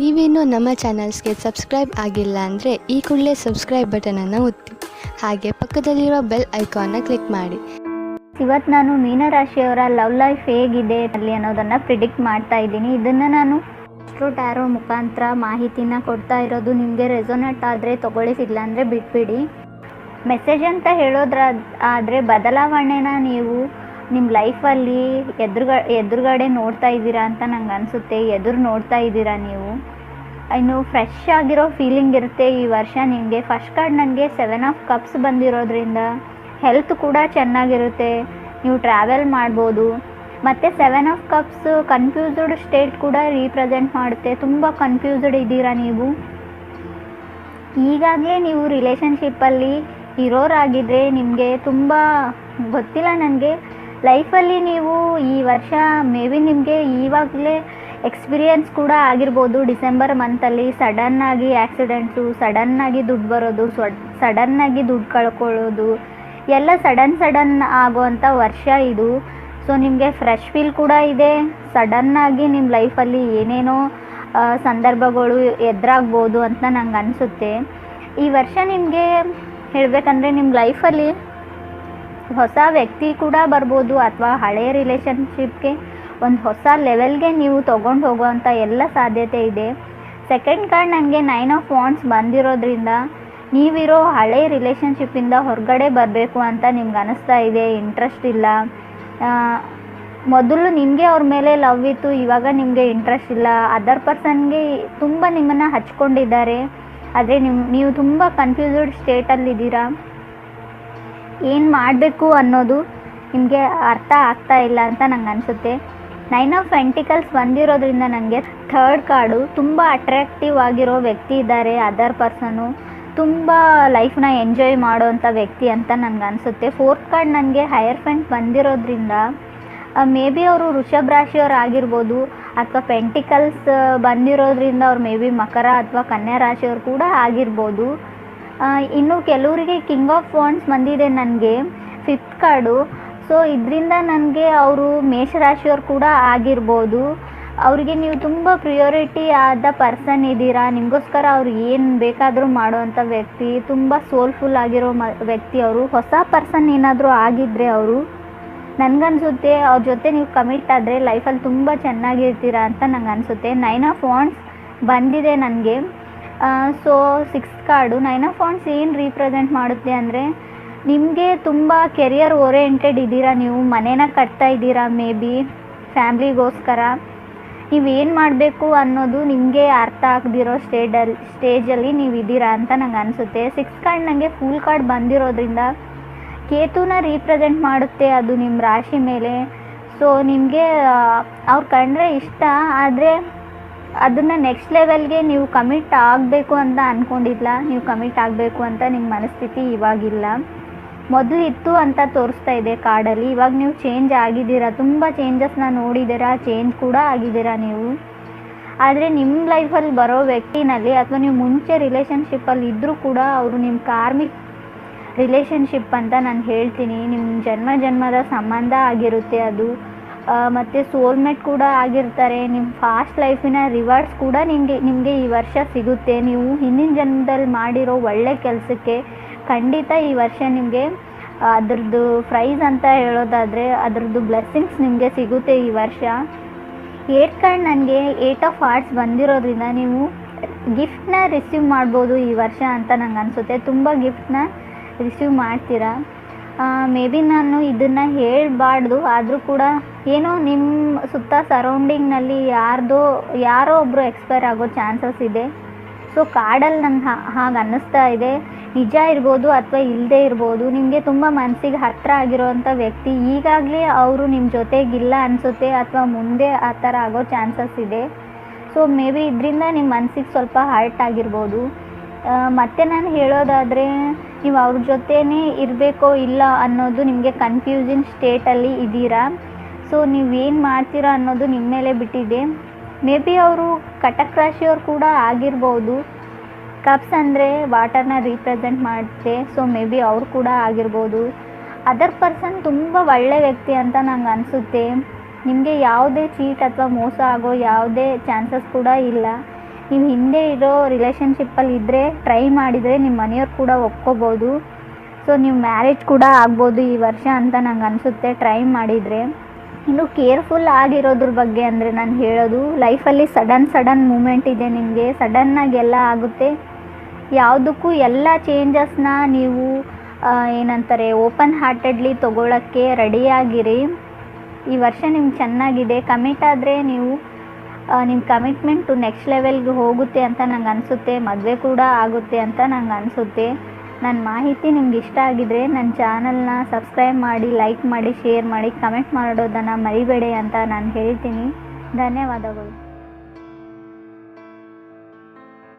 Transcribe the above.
ನೀವಿನ್ನೂ ನಮ್ಮ ಚಾನಲ್ಸ್ಗೆ ಸಬ್ಸ್ಕ್ರೈಬ್ ಆಗಿಲ್ಲ ಅಂದರೆ ಈ ಕೂಡಲೇ ಸಬ್ಸ್ಕ್ರೈಬ್ ಬಟನನ್ನು ಒತ್ತಿ. ಹಾಗೆ ಪಕ್ಕದಲ್ಲಿರೋ ಬೆಲ್ ಐಕಾನ್ನ ಕ್ಲಿಕ್ ಮಾಡಿ. ಇವತ್ತು ನಾನು ಮೀನರಾಶಿಯವರ ಲವ್ ಲೈಫ್ ಹೇಗಿದೆ ಅಲ್ಲಿ ಅನ್ನೋದನ್ನು ಪ್ರಿಡಿಕ್ಟ್ ಮಾಡ್ತಾ ಇದ್ದೀನಿ. ಇದನ್ನು ನಾನು ಟ್ಯಾರೋ ಮುಖಾಂತರ ಮಾಹಿತಿನ ಕೊಡ್ತಾ ಇರೋದು ನಿಮಗೆ ರೆಸೋನೆಟ್ ಆದರೆ ತೊಗೊಳ್ಳಿ, ಇಲ್ಲಾಂದರೆ ಬಿಟ್ಬಿಡಿ. ಮೆಸೇಜ್ ಅಂತ ಹೇಳೋದ್ರ ಆದರೆ ಬದಲಾವಣೆನ ನೀವು ನಿಮ್ಮ ಲೈಫಲ್ಲಿ ಎದುರುಗ, ಎದುರುಗಡೆ ನೋಡ್ತಾ ಇದ್ದೀರಾ ಅಂತ ನಂಗೆ ಅನಿಸುತ್ತೆ. ಎದುರು ನೋಡ್ತಾ ಇದ್ದೀರಾ ನೀವು? ಇನ್ನು ಫ್ರೆಶ್ ಆಗಿರೋ ಫೀಲಿಂಗ್ ಇರುತ್ತೆ ಈ ವರ್ಷ ನಿಮಗೆ. ಫಸ್ಟ್ ಕಾರ್ಡ್ ನನಗೆ ಸೆವೆನ್ ಆಫ್ ಕಪ್ಸ್ ಬಂದಿರೋದ್ರಿಂದ ಹೆಲ್ತ್ ಕೂಡ ಚೆನ್ನಾಗಿರುತ್ತೆ. ನೀವು ಟ್ರಾವೆಲ್ ಮಾಡ್ಬೋದು. ಮತ್ತು seven of cups confused state ಕೂಡ ರೀಪ್ರೆಸೆಂಟ್ ಮಾಡುತ್ತೆ. ತುಂಬ ಕನ್ಫ್ಯೂಸ್ಡ್ ಇದ್ದೀರಾ ನೀವು? ಈಗಾಗಲೇ ನೀವು ರಿಲೇಷನ್ಶಿಪ್ಪಲ್ಲಿ ಇರೋರಾಗಿದ್ದರೆ ನಿಮಗೆ ತುಂಬ ಗೊತ್ತಿಲ್ಲ ನನಗೆ ಲೈಫಲ್ಲಿ ನೀವು ಈ ವರ್ಷ ಮೇ ಬಿ ನಿಮಗೆ ಇವಾಗಲೇ ಎಕ್ಸ್ಪೀರಿಯನ್ಸ್ ಕೂಡ ಆಗಿರ್ಬೋದು. ಡಿಸೆಂಬರ್ ಮಂತಲ್ಲಿ ಸಡನ್ನಾಗಿ ಆ್ಯಕ್ಸಿಡೆಂಟ್ಸು ಸಡನ್ನಾಗಿ ದುಡ್ಡು ಬರೋದು ಸಡನ್ನಾಗಿ ದುಡ್ಡು ಕಳ್ಕೊಳ್ಳೋದು, ಎಲ್ಲ ಸಡನ್ ಸಡನ್ ಆಗುವಂಥ ವರ್ಷ ಇದು. ಸೊ, ನಿಮಗೆ ಫ್ರೆಶ್ ಫೀಲ್ ಕೂಡ ಇದೆ. ಸಡನ್ನಾಗಿ ನಿಮ್ಮ ಲೈಫಲ್ಲಿ ಏನೇನೋ ಸಂದರ್ಭಗಳು ಎದುರಾಗ್ಬೋದು ಅಂತ ನಂಗೆ ಅನಿಸುತ್ತೆ. ಈ ವರ್ಷ ನಿಮಗೆ ಹೇಳಬೇಕಂದ್ರೆ ನಿಮ್ಮ ಲೈಫಲ್ಲಿ ಹೊಸ ವ್ಯಕ್ತಿ ಕೂಡ ಬರ್ಬೋದು ಅಥವಾ ಹಳೆಯ ರಿಲೇಷನ್ಶಿಪ್ಗೆ ಒಂದು ಹೊಸ ಲೆವೆಲ್ಗೆ ನೀವು ತೊಗೊಂಡು ಹೋಗುವಂಥ ಎಲ್ಲ ಸಾಧ್ಯತೆ ಇದೆ. ಸೆಕೆಂಡ್ ಕಾರ್ಡ್ ನನಗೆ ನೈನ್ ಆಫ್ ವಾಂಡ್ಸ್ ಬಂದಿರೋದ್ರಿಂದ ನೀವಿರೋ ಹಳೆ ರಿಲೇಷನ್ಶಿಪ್ಪಿಂದ ಹೊರಗಡೆ ಬರಬೇಕು ಅಂತ ನಿಮ್ಗೆ ಅನಿಸ್ತಾ ಇದೆ ಇಂಟ್ರೆಸ್ಟ್ ಇಲ್ಲ. ಮೊದಲು ನಿಮಗೆ ಅವ್ರ ಮೇಲೆ ಲವ್ ಇತ್ತು, ಇವಾಗ ನಿಮಗೆ ಇಂಟ್ರೆಸ್ಟ್ ಇಲ್ಲ. ಅದರ್ ಪರ್ಸನ್ಗೆ ತುಂಬ ನಿಮ್ಮನ್ನು ಹಚ್ಕೊಂಡಿದ್ದಾರೆ. ಆದರೆ ನಿಮ್ಮ ನೀವು ತುಂಬ ಕನ್ಫ್ಯೂಸ್ಡ್ ಸ್ಟೇಟಲ್ಲಿದ್ದೀರಾ ಏನು ಮಾಡಬೇಕು ಅನ್ನೋದು ನಿಮಗೆ ಅರ್ಥ ಆಗ್ತಾ ಇಲ್ಲ ಅಂತ ನಂಗೆ ಅನಿಸುತ್ತೆ. ನೈನ್ ಆಫ್ ಪೆಂಟಿಕಲ್ಸ್ ಬಂದಿರೋದ್ರಿಂದ ನನಗೆ ಥರ್ಡ್ ಕಾರ್ಡು ತುಂಬ ಅಟ್ರಾಕ್ಟಿವ್ ಆಗಿರೋ ವ್ಯಕ್ತಿ ಇದ್ದಾರೆ ಅದರ್ ಪರ್ಸನು ತುಂಬ ಲೈಫ್ನ ಎಂಜಾಯ್ ಮಾಡೋವಂಥ ವ್ಯಕ್ತಿ ಅಂತ ನನಗೆ ಅನಿಸುತ್ತೆ. ಫೋರ್ತ್ ಕಾರ್ಡ್ ನನಗೆ ಹೈಯರ್ ಫ್ರೆಂಡ್ ಬಂದಿರೋದ್ರಿಂದ ಮೇ ಬಿ ಅವರು ವೃಷಭ ರಾಶಿಯವ್ರು ಆಗಿರ್ಬೋದು ಅಥವಾ ಪೆಂಟಿಕಲ್ಸ್ ಬಂದಿರೋದ್ರಿಂದ ಅವ್ರು ಮೇ ಬಿ ಮಕರ ಅಥವಾ ಕನ್ಯಾ ರಾಶಿಯವರು ಕೂಡ ಆಗಿರ್ಬೋದು. ಇನ್ನು ಕೆಲವರಿಗೆ ಕಿಂಗ್ ಆಫ್ ವಾಂಡ್ಸ್ ಬಂದಿದೆ ನನಗೆ ಫಿಫ್ತ್ ಕಾರ್ಡು ಸೊ ಇದರಿಂದ ನನಗೆ ಅವರು ಮೇಷರಾಶಿಯವ್ರು ಕೂಡ ಆಗಿರ್ಬೋದು. ಅವರಿಗೆ ನೀವು ತುಂಬ ಪ್ರಿಯೋರಿಟಿ ಆದ ಪರ್ಸನ್ ಇದ್ದೀರಾ. ನಿಮಗೋಸ್ಕರ ಅವ್ರು ಏನು ಬೇಕಾದರೂ ಮಾಡುವಂಥ ವ್ಯಕ್ತಿ, ತುಂಬ ಸೋಲ್ಫುಲ್ ಆಗಿರೋ ಮ, ವ್ಯಕ್ತಿ ಅವರು. ಹೊಸ ಪರ್ಸನ್ ಏನಾದರೂ ಆಗಿದ್ದರೆ ಅವರು, ನನಗನ್ಸುತ್ತೆ, ಅವ್ರ ಜೊತೆ ನೀವು ಕಮಿಟ್ ಆದರೆ ಲೈಫಲ್ಲಿ ತುಂಬ ಚೆನ್ನಾಗಿರ್ತೀರಾ ಅಂತ ನನಗೆ ಅನಿಸುತ್ತೆ ನೈನ್ ಆಫ್ ವಾಂಡ್ಸ್ ಬಂದಿದೆ ನನಗೆ. So six card nine of ಏನು ರೀಪ್ರೆಸೆಂಟ್ ಮಾಡುತ್ತೆ ಅಂದರೆ, ನಿಮಗೆ ತುಂಬ ಕೆರಿಯರ್ ಓರಿಯೆಂಟೆಡ್ ಇದ್ದೀರಾ ನೀವು, ಮನೇನ ಕಟ್ತಾ ಇದ್ದೀರಾ ಮೇ ಬಿ ಫ್ಯಾಮ್ಲಿಗೋಸ್ಕರ ನೀವೇನು ಮಾಡಬೇಕು ಅನ್ನೋದು ನಿಮಗೆ ಅರ್ಥ ಆಗದಿರೋ ಸ್ಟೇಡಲ್ಲಿ ಸ್ಟೇಜಲ್ಲಿ ನೀವು ಇದ್ದೀರಾ ಅಂತ ನಂಗೆ ಅನಿಸುತ್ತೆ. ಸಿಕ್ಸ್ ಕಾರ್ಡ್ ನನಗೆ ಫುಲ್ ಕಾರ್ಡ್ ಬಂದಿರೋದ್ರಿಂದ, ಕೇತುನ ರೀಪ್ರೆಸೆಂಟ್ ಮಾಡುತ್ತೆ ಅದು ನಿಮ್ಮ ರಾಶಿ ಮೇಲೆ. ಸೊ ನಿಮಗೆ ಅವ್ರು ಕಂಡ್ರೆ ಇಷ್ಟ, ಆದರೆ ಅದನ್ನು ನೆಕ್ಸ್ಟ್ ಲೆವೆಲ್ಗೆ ನೀವು ಕಮಿಟ್ ಆಗಬೇಕು ಅಂತ ಅಂದ್ಕೊಂಡಿಲ್ಲ ನೀವು ಕಮಿಟ್ ಆಗಬೇಕು ಅಂತ ನಿಮ್ಮ ಮನಸ್ಥಿತಿ ಇವಾಗಿಲ್ಲ. ಮೊದಲು ಇತ್ತು ಅಂತ ತೋರಿಸ್ತಾ ಇದೆ ಕಾರ್ಡಲ್ಲಿ ಇವಾಗ ನೀವು ಚೇಂಜ್ ಆಗಿದ್ದೀರಾ? ತುಂಬ ಚೇಂಜಸ್ನ ನೋಡಿದ್ದೀರಾ? ಚೇಂಜ್ ಕೂಡ ಆಗಿದ್ದೀರಾ ನೀವು? ಆದರೆ ನಿಮ್ಮ ಲೈಫಲ್ಲಿ ಬರೋ ವ್ಯಕ್ತಿನಲ್ಲಿ ಅಥವಾ ನೀವು ಮುಂಚೆ ರಿಲೇಷನ್ಶಿಪ್ಪಲ್ಲಿ ಇದ್ದರೂ ಕೂಡ ಅವರು ನಿಮ್ಮ ಕಾರ್ಮಿಕ್ ರಿಲೇಷನ್ಶಿಪ್ ಅಂತ ನಾನು ಹೇಳ್ತೀನಿ. ನಿಮ್ಮ ಜನ್ಮ ಜನ್ಮದ ಸಂಬಂಧ ಆಗಿರುತ್ತೆ ಅದು. ಮತ್ತು ಸೋಲ್ಮೇಟ್ ಕೂಡ ಆಗಿರ್ತಾರೆ. ನಿಮ್ಮ ಫಾಸ್ಟ್ ಲೈಫಿನ ರಿವಾರ್ಡ್ಸ್ ಕೂಡ ನಿಮಗೆ ನಿಮಗೆ ಈ ವರ್ಷ ಸಿಗುತ್ತೆ. ನೀವು ಹಿಂದಿನ ಜನ್ಮದಲ್ಲಿ ಮಾಡಿರೋ ಒಳ್ಳೆ ಕೆಲಸಕ್ಕೆ ಖಂಡಿತ ಈ ವರ್ಷ ನಿಮಗೆ ಅದ್ರದ್ದು ಪ್ರೈಸ್ ಅಂತ ಹೇಳೋದಾದರೆ ಅದ್ರದ್ದು ಬ್ಲೆಸ್ಸಿಂಗ್ಸ್ ನಿಮಗೆ ಸಿಗುತ್ತೆ ಈ ವರ್ಷ. ಏಟ್ ಕಾರ್ಡ್ ನನಗೆ ಏಟ್ ಆಫ್ ಆರ್ಟ್ಸ್ ಬಂದಿರೋದ್ರಿಂದ ನೀವು ಗಿಫ್ಟ್ನ ರಿಸೀವ್ ಮಾಡ್ಬೋದು ಈ ವರ್ಷ ಅಂತ ನಂಗೆ ಅನಿಸುತ್ತೆ. ತುಂಬ ಗಿಫ್ಟ್ನ ರಿಸೀವ್ ಮಾಡ್ತೀರಾ? ಮೇ ಬಿ ನಾನು ಇದನ್ನು ಹೇಳಬಾರ್ದು. ಆದರೂ ಕೂಡ ಏನೋ ನಿಮ್ಮ ಸುತ್ತ ಸರೌಂಡಿಂಗ್ನಲ್ಲಿ ಯಾರ್ದೋ, ಯಾರೋ ಒಬ್ಬರು ಎಕ್ಸ್ಪೈರ್ ಆಗೋ ಚಾನ್ಸಸ್ ಇದೆ. ಸೊ ಕಾಡಲ್ಲಿ ನಂಗೆ ಹಾಗೆ ಅನ್ನಿಸ್ತಾ ಇದೆ. ನಿಜ ಇರ್ಬೋದು ಅಥವಾ ಇಲ್ಲದೆ ಇರ್ಬೋದು, ನಿಮಗೆ ತುಂಬ ಮನಸ್ಸಿಗೆ ಹತ್ತಿರ ಆಗಿರೋವಂಥ ವ್ಯಕ್ತಿ, ಈಗಾಗಲೇ ಅವರು ನಿಮ್ಮ ಜೊತೆಗಿಲ್ಲ ಅನಿಸುತ್ತೆ ಅಥವಾ ಮುಂದೆ ಆ ಥರ ಆಗೋ ಚಾನ್ಸಸ್ ಇದೆ. ಸೊ ಮೇ ಬಿ ಇದರಿಂದ ನಿಮ್ಮ ಮನಸ್ಸಿಗೆ ಸ್ವಲ್ಪ ಹರ್ಟ್ ಆಗಿರ್ಬೋದು. ಮತ್ತೆ ನಾನು ಹೇಳೋದಾದರೆ, ನೀವು ಅವ್ರ ಜೊತೆನೇ ಇರಬೇಕೋ ಇಲ್ಲ ಅನ್ನೋದು ನಿಮಗೆ ಕನ್ಫ್ಯೂಸಿಂಗ್ ಸ್ಟೇಟಲ್ಲಿ ಇದ್ದೀರಾ ಸೊ ನೀವೇನು ಮಾಡ್ತೀರಾ ಅನ್ನೋದು ನಿಮ್ಮ ಮೇಲೆ ಬಿಟ್ಟಿದೆ. ಮೇ ಬಿ ಅವರು ಕಟಕ್ ರಾಶಿಯವ್ರು ಕೂಡ ಆಗಿರ್ಬೋದು. ಕಪ್ಸ್ ಅಂದರೆ ವಾಟರ್ನ ರೀಪ್ರೆಸೆಂಟ್ ಮಾಡುತ್ತೆ. ಸೊ ಮೇ ಬಿ ಅವ್ರು ಕೂಡ ಆಗಿರ್ಬೋದು. ಅದರ್ ಪರ್ಸನ್ ತುಂಬ ಒಳ್ಳೆ ವ್ಯಕ್ತಿ ಅಂತ ನಂಗೆ ಅನಿಸುತ್ತೆ. ನಿಮಗೆ ಯಾವುದೇ ಚೀಟ್ ಅಥವಾ ಮೋಸ ಆಗೋ ಯಾವುದೇ ಚಾನ್ಸಸ್ ಕೂಡ ಇಲ್ಲ. ನೀವು ಹಿಂದೆ ಇರೋ ರಿಲೇಷನ್ಶಿಪ್ಪಲ್ಲಿ ಇದ್ದರೆ ಟ್ರೈ ಮಾಡಿದರೆ ನಿಮ್ಮ ಮನೆಯವ್ರು ಕೂಡ ಒಪ್ಕೋಬೋದು. ಸೊ ನೀವು ಮ್ಯಾರೇಜ್ ಕೂಡ ಆಗ್ಬೋದು ಈ ವರ್ಷ ಅಂತ ನಂಗೆ ಅನಿಸುತ್ತೆ. ಟ್ರೈ ಮಾಡಿದರೆ. ಇನ್ನು ಕೇರ್ಫುಲ್ ಆಗಿರೋದ್ರ ಬಗ್ಗೆ ಅಂದರೆ ನಾನು ಹೇಳೋದು ಲೈಫಲ್ಲಿ ಸಡನ್ ಸಡನ್ ಮೂಮೆಂಟ್ ಇದೆ ನಿಮಗೆ. ಸಡನ್ನಾಗಿ ಎಲ್ಲ ಆಗುತ್ತೆ. ಯಾವುದಕ್ಕೂ ಎಲ್ಲ ಚೇಂಜಸ್ನ ನೀವು ಏನಂತಾರೆ ಓಪನ್ ಹಾರ್ಟೆಡ್ಲಿ ತೊಗೊಳಕ್ಕೆ ರೆಡಿಯಾಗಿರಿ ಈ ವರ್ಷ ನಿಮ್ಗೆ ಚೆನ್ನಾಗಿದೆ. ಕಮಿಟ್ ಆದರೆ ನೀವು ನಿಮ್ಮ ಕಮಿಟ್ಮೆಂಟು ನೆಕ್ಸ್ಟ್ ಲೆವೆಲ್ಗೆ ಹೋಗುತ್ತೆ ಅಂತ ನಂಗೆ ಅನಿಸುತ್ತೆ, ಮದುವೆ ಕೂಡ ಆಗುತ್ತೆ ಅಂತ ನಂಗೆ ಅನಿಸುತ್ತೆ. ನನ್ನ ಮಾಹಿತಿ ನಿಮ್ಗೆ ಇಷ್ಟ ಆಗಿದ್ರೆ ನನ್ನ ಚಾನಲ್ನ ಸಬ್ಸ್ಕ್ರೈಬ್ ಮಾಡಿ ಲೈಕ್ ಮಾಡಿ ಶೇರ್ ಮಾಡಿ ಕಮೆಂಟ್ ಮಾಡೋದನ್ನು ಮರಿಬೇಡಿ ಅಂತ ನಾನು ಹೇಳ್ತೀನಿ. ಧನ್ಯವಾದಗಳು.